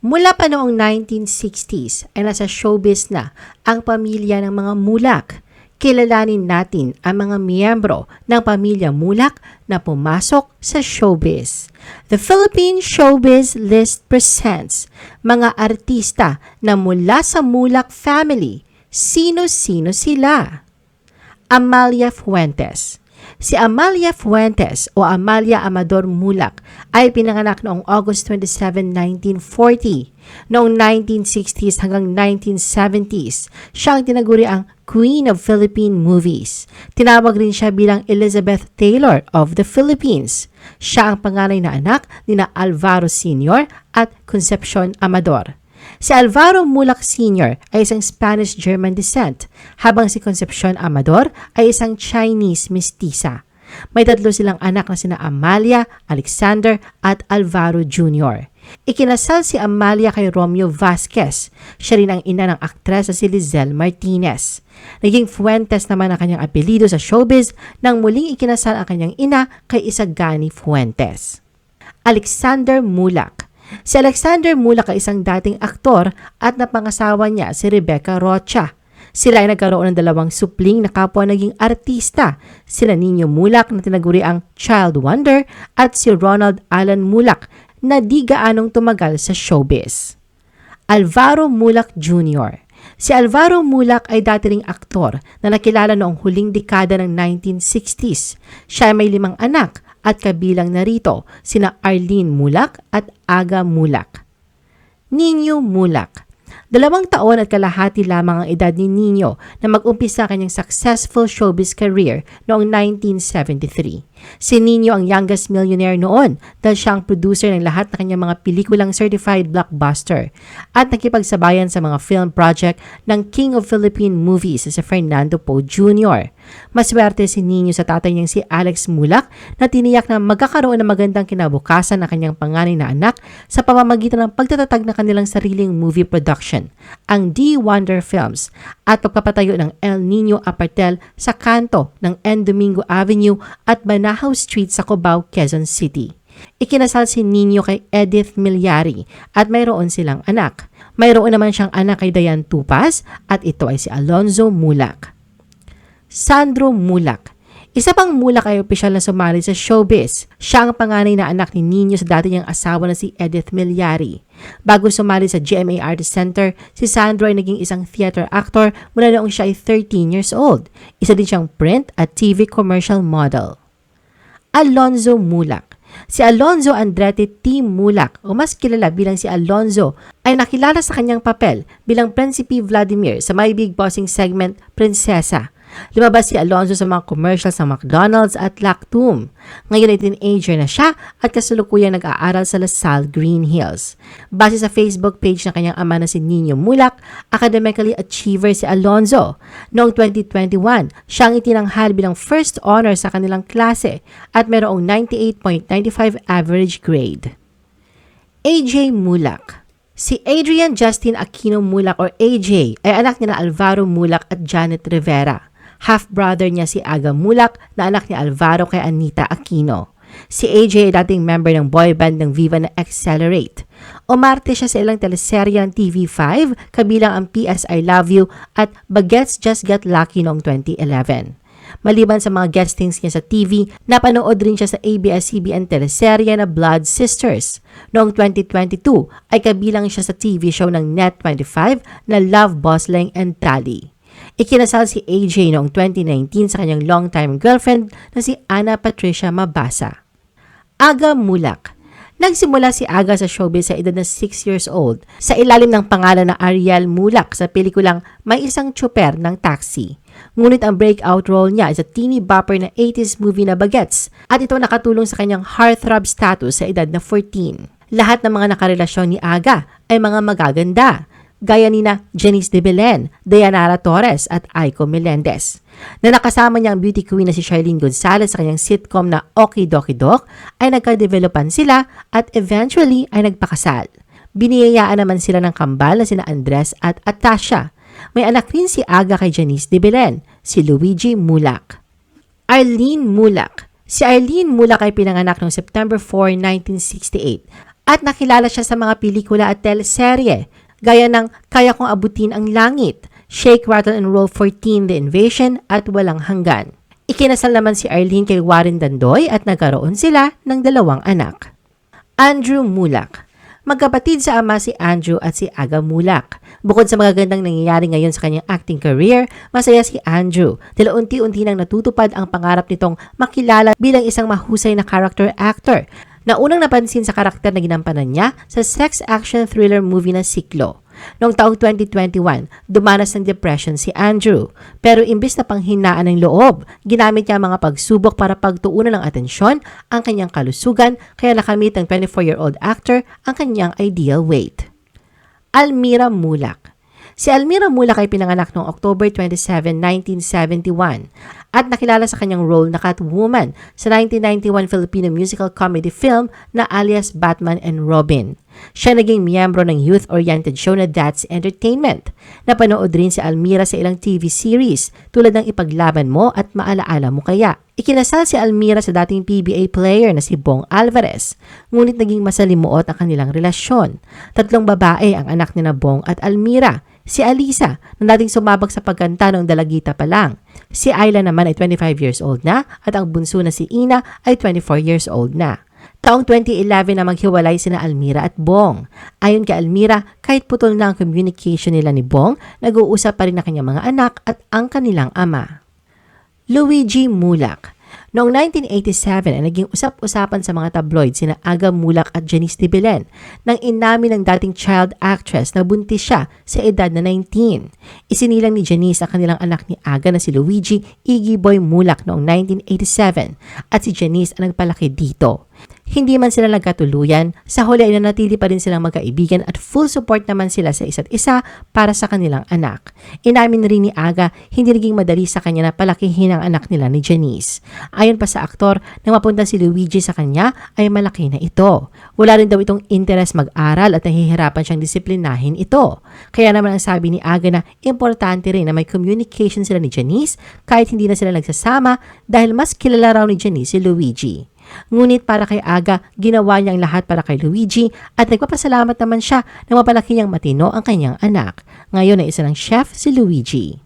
Mula pa noong 1960s ay nasa showbiz na ang pamilya ng mga Mulak. Kilalanin natin ang mga miyembro ng pamilya Mulak na pumasok sa showbiz. The Philippine Showbiz List presents mga artista na mula sa Mulak family. Sino-sino sila? Amalia Fuentes. Si Amalia Fuentes o Amalia Amador Mulak ay pinanganak noong August 27, 1940. Noong 1960s hanggang 1970s, siya ang tinaguri ang Queen of Philippine Movies. Tinawag rin siya bilang Elizabeth Taylor of the Philippines. Siya ang panganay na anak ni na Alvaro Sr. at Concepcion Amador. Si Alvaro Mulak Sr. ay isang Spanish-German descent, habang si Concepcion Amador ay isang Chinese mestiza. May tatlo silang anak na sina Amalia, Alexander at Alvaro Jr. Ikinasal si Amalia kay Romeo Vasquez. Siya rin ang ina ng aktres na si Lizelle Martinez. Naging Fuentes naman ang kanyang apelido sa showbiz nang muling ikinasal ang kanyang ina kay Isagani Fuentes. Alexander Mulak Si Alexander Mulak ay isang dating aktor at napangasawa niya si Rebecca Rocha. Sila ay nagkaroon ng dalawang supling na kapwa naging artista. Sila Nino Mulak na tinaguri ang Child Wonder at si Ronald Allen Mulak na di gaanong tumagal sa showbiz. Alvaro Mulak Jr. Si Alvaro Mulak ay dati ring aktor na nakilala noong huling dekada ng 1960s. Siya ay may limang anak at kabilang narito sina Arlene Mulak at Aga Mulak. Nino Mulak Dalawang taon at kalahati lamang ang edad ni Nino na mag-umpisa kanyang successful showbiz career noong 1973. Si Nino ang youngest millionaire noon dahil siya ang producer ng lahat ng kanyang mga pelikulang certified blockbuster at nakipagsabayan sa mga film project ng King of Philippine Movies si Fernando Poe Jr. Maswerte si Nino sa tatay niyang si Alex Mulak na tiniyak na magkakaroon ng magandang kinabukasan ng kanyang panganay na anak sa pamamagitan ng pagtatatag ng kanilang sariling movie production, ang D Wonder Films, at pagpapatayo ng El Nino Apartel sa kanto ng N. Domingo Avenue at Banahaw Street sa Cubao, Quezon City. Ikinasal si Nino kay Edith Milyari at mayroon silang anak. Mayroon naman siyang anak kay Dayan Tupas at ito ay si Alonzo Mulak. Sandro Mulak. Isa pang Mulak ay opisyal na sumali sa showbiz. Siya ang panganay na anak ni Nino sa dati niyang asawa na si Edith Milyari. Bago sumali sa GMA Artist Center, si Sandro ay naging isang theater actor mula noong siya ay 13 years old. Isa din siyang print at TV commercial model. Alonzo Mulak. Si Alonzo Andrete T. Mulak o mas kilala bilang si Alonzo ay nakilala sa kanyang papel bilang Prinsipe Vladimir sa My Big Bossing segment Prinsesa. Lumabas si Alonzo sa mga commercials ng McDonald's at Lactum. Ngayon ay teenager na siya at kasalukuyan nag-aaral sa LaSalle Green Hills. Base sa Facebook page ng kanyang ama na si Nino Mulak, academically achiever si Alonzo. Noong 2021, siya ang itinanghal bilang first honor sa kanilang klase at mayroong 98.95 average grade. AJ Mulak Si Adrian Justin Aquino Mulak or AJ ay anak ni na Alvaro Mulak at Janet Rivera. Half-brother niya si Aga Mulak na anak ni Alvaro kay Anita Aquino. Si AJ ay dating member ng boy band ng Viva na Accelerate. Umarte siya sa ilang teleserye ng TV5 kabilang ang PS I Love You at Bagets Just Got Lucky noong 2011. Maliban sa mga guestings niya sa TV, napanood rin siya sa ABS-CBN teleserye na Blood Sisters. Noong 2022 ay kabilang siya sa TV show ng Net25 na Love Bossling and Tally. Ikinasal si AJ noong 2019 sa kanyang long-time girlfriend na si Ana Patricia Mabasa. Aga Mulak Nagsimula si Aga sa showbiz sa edad na 6 years old sa ilalim ng pangalan na Ariel Mulak sa pelikulang May Isang Tsuper ng Taxi. Ngunit ang breakout role niya ay sa teeny bopper na 80s movie na Bagets at ito nakatulong sa kanyang heartthrob status sa edad na 14. Lahat ng mga nakarelasyon ni Aga ay mga magaganda gaya ni na Janice de Belen, Dayanara Torres at Aiko Melendez. Na nakasama niya ang beauty queen na si Charlene Gonzalez sa kanyang sitcom na Okie Dokie Doc ay nagka-developan sila at eventually ay nagpakasal. Biniyayaan naman sila ng kambal na sina Andres at Atasha. May anak rin si Aga kay Janice de Belen, si Luigi Mulak. Arlene Mulak Si Arlene Mulak ay pinanganak noong September 4, 1968 At nakilala siya sa mga pelikula at teleserye, gaya ng Kaya Kong Abutin ang Langit, Shake, Rattle and Roll 14, The Invasion at Walang Hanggan. Ikinasal naman si Arlene kay Warren Dandoy at nagkaroon sila ng dalawang anak. Andrew Mulak Magkapatid sa ama si Andrew at si Aga Mulak. Bukod sa magagandang nangyayari ngayon sa kanyang acting career, masaya si Andrew dahil unti-unti nang natutupad ang pangarap nitong makilala bilang isang mahusay na character actor na unang napansin sa karakter na ginampanan niya sa sex action thriller movie na Siklo. Noong taong 2021, dumanas ng depression si Andrew. Pero imbis na panghinaan ng loob, ginamit niya ang mga pagsubok para pagtuunan ng atensyon ang kanyang kalusugan kaya nakamit ng 24-year-old actor ang kanyang ideal weight. Almira Mulak Si Almira Mulak ay pinanganak noong October 27, 1971 at nakilala sa kanyang role na Catwoman sa 1991 Filipino musical comedy film na alias Batman and Robin. Siya naging miyembro ng youth-oriented show na That's Entertainment. Napanood rin si Almira sa ilang TV series tulad ng Ipaglaban Mo at Maalaala Mo Kaya. Ikinasal si Almira sa dating PBA player na si Bong Alvarez, ngunit naging masalimuot ang kanilang relasyon. Tatlong babae ang anak ni na Bong at Almira, Si Alisa, na dating sumabak sa pagkanta noong dalagita pa lang. Si Ayla naman ay 25 years old na at ang bunso na si Ina ay 24 years old na. Taong 2011 na maghiwalay sina Almira at Bong. Ayon kay Almira, kahit putol na ang communication nila ni Bong, nag-uusap pa rin na kanyang mga anak at ang kanilang ama. Luigi Mulak Noong 1987 ay naging usap-usapan sa mga tabloid sina Aga Mulak at Janice de Belen nang inamin ng dating child actress na buntis siya sa edad na 19. Isinilang ni Janice ang kanilang anak ni Aga na si Luigi Iggy Boy Mulak noong 1987 at si Janice ang nagpalaki dito. Hindi man sila nagkatuluyan, sa huli ay nanatili pa rin silang magkaibigan at full support naman sila sa isa't isa para sa kanilang anak. Inamin rin ni Aga, hindi naging madali sa kanya na palakihin ang anak nila ni Janice. Ayon pa sa aktor, nang mapunta si Luigi sa kanya ay malaki na ito. Wala rin daw itong interest mag-aral at nahihirapan siyang disiplinahin ito. Kaya naman ang sabi ni Aga na importante rin na may communication sila ni Janice kahit hindi na sila nagsasama dahil mas kilala raw ni Janice si Luigi. Ngunit para kay Aga, ginawa niya ang lahat para kay Luigi at nagpapasalamat naman siya na mapalaki niyang matino ang kanyang anak. Ngayon ay isa ng chef si Luigi.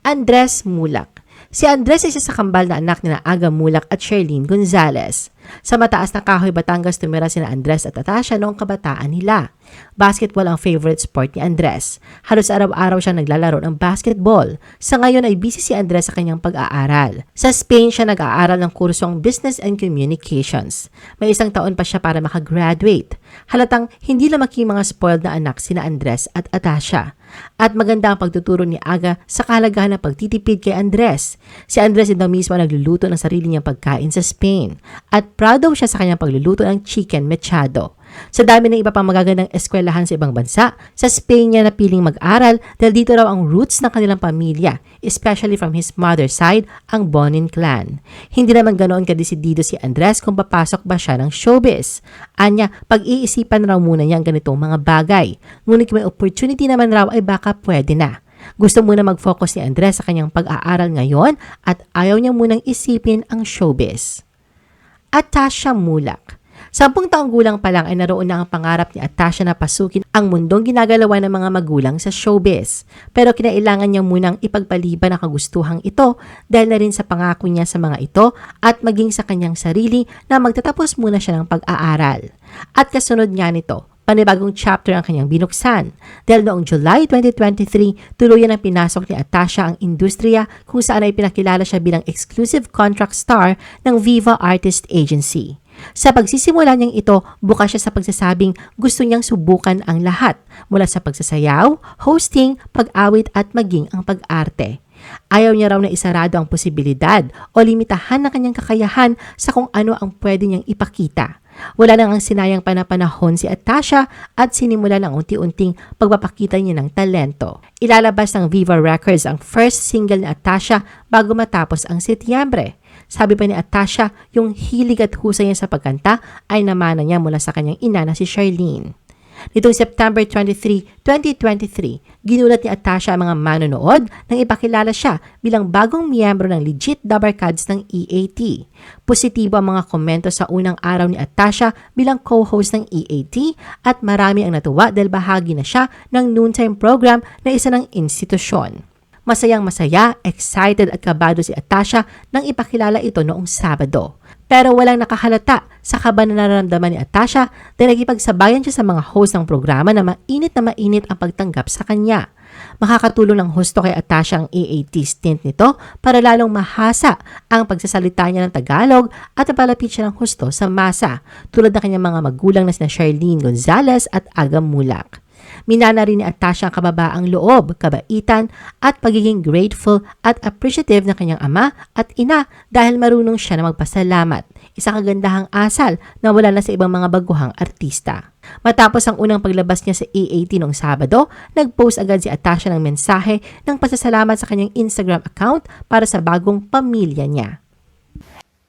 Andres Mulak Si Andres ay isa sa kambal na anak ni Aga Mulak at Sherlyn Gonzalez. Sa mataas na kahoy Batangas tumira sina Andres at Atasha noong kabataan nila. Basketball ang favorite sport ni Andres. Halos araw-araw siya naglalaro ng basketball. Sa ngayon ay busy si Andres sa kanyang pag-aaral. Sa Spain siya nag-aaral ng kursong Business and Communications. May isang taon pa siya para makagraduate. Halatang hindi lumaki mga spoiled na anak sina Andres at Atasha. At maganda ang pagtuturo ni Aga sa kalagahan ng pagtitipid kay Andres. Si Andres din daw mismo nagluluto ng sarili niyang pagkain sa Spain. At proud daw siya sa kanyang pagluluto ng chicken mechado. Sa dami ng iba pang magagandang eskwelahan sa ibang bansa, sa Spain niya napiling mag-aral dahil dito raw ang roots ng kanilang pamilya, especially from his mother's side, ang Bonin clan. Hindi naman ganoon kadesidido si Andres kung papasok ba siya ng showbiz. Anya, pag-iisipan raw muna niya ang ganitong mga bagay. Ngunit may opportunity naman raw ay baka pwede na. Gusto muna mag-focus ni Andres sa kanyang pag-aaral ngayon at ayaw niya munang isipin ang showbiz. Atasha Mulak Sampung taong gulang pa lang ay naroon na ang pangarap ni Atasha na pasukin ang mundong ginagalawa ng mga magulang sa showbiz. Pero kinailangan niya munang ipagpaliban ang kagustuhang ito dahil na rin sa pangako niya sa mga ito at maging sa kanyang sarili na magtatapos muna siya ng pag-aaral. At kasunod niya nito, panibagong chapter ang kanyang binuksan. Dahil noong July 2023, tuluyan ang pinasok ni Atasha ang industriya kung saan ay pinakilala siya bilang exclusive contract star ng Viva Artist Agency. Sa pagsisimula niyang ito, bukas siya sa pagsasabing gusto niyang subukan ang lahat mula sa pagsasayaw, hosting, pag-awit at maging ang pag-arte. Ayaw niya raw na isarado ang posibilidad o limitahan ng kanyang kakayahan sa kung ano ang pwede niyang ipakita. Wala nang ang sinayang panapanahon si Atasha at sinimula ng unti-unting pagpapakita niya ng talento. Ilalabas ng Viva Records ang first single ni Atasha bago matapos ang Setyembre. Sabi pa ni Atasha, yung hilig at husay niya sa pagkanta ay namana niya mula sa kanyang ina na si Charlene. Nitong September 23, 2023, ginulat ni Atasha ang mga manonood nang ipakilala siya bilang bagong miyembro ng Legit Dabarkads ng EAT. Positibo ang mga komento sa unang araw ni Atasha bilang co-host ng EAT at marami ang natuwa dahil bahagi na siya ng noontime program na isa ng institusyon. Masayang masaya, excited at kabado si Atasha nang ipakilala ito noong Sabado. Pero walang nakahalata sa kaba na nararamdaman ni Atasha dahil nagipagsabayan siya sa mga host ng programa na mainit na mainit ang pagtanggap sa kanya. Makakatulong ng husto kay Atasha ang AAT stint nito para lalong mahasa ang pagsasalita niya ng Tagalog at napalapit siya ng husto sa masa tulad ng kanyang mga magulang na sina Charlene Gonzalez at Aga Mulak. Minana rin ni Atasha ang kababaang loob, kabaitan at pagiging grateful at appreciative ng kanyang ama at ina dahil marunong siya na magpasalamat. Isang kagandahang asal na wala na sa ibang mga baguhang artista. Matapos ang unang paglabas niya sa AAT noong Sabado, nag-post agad si Atasha ng mensahe ng pasasalamat sa kanyang Instagram account para sa bagong pamilya niya.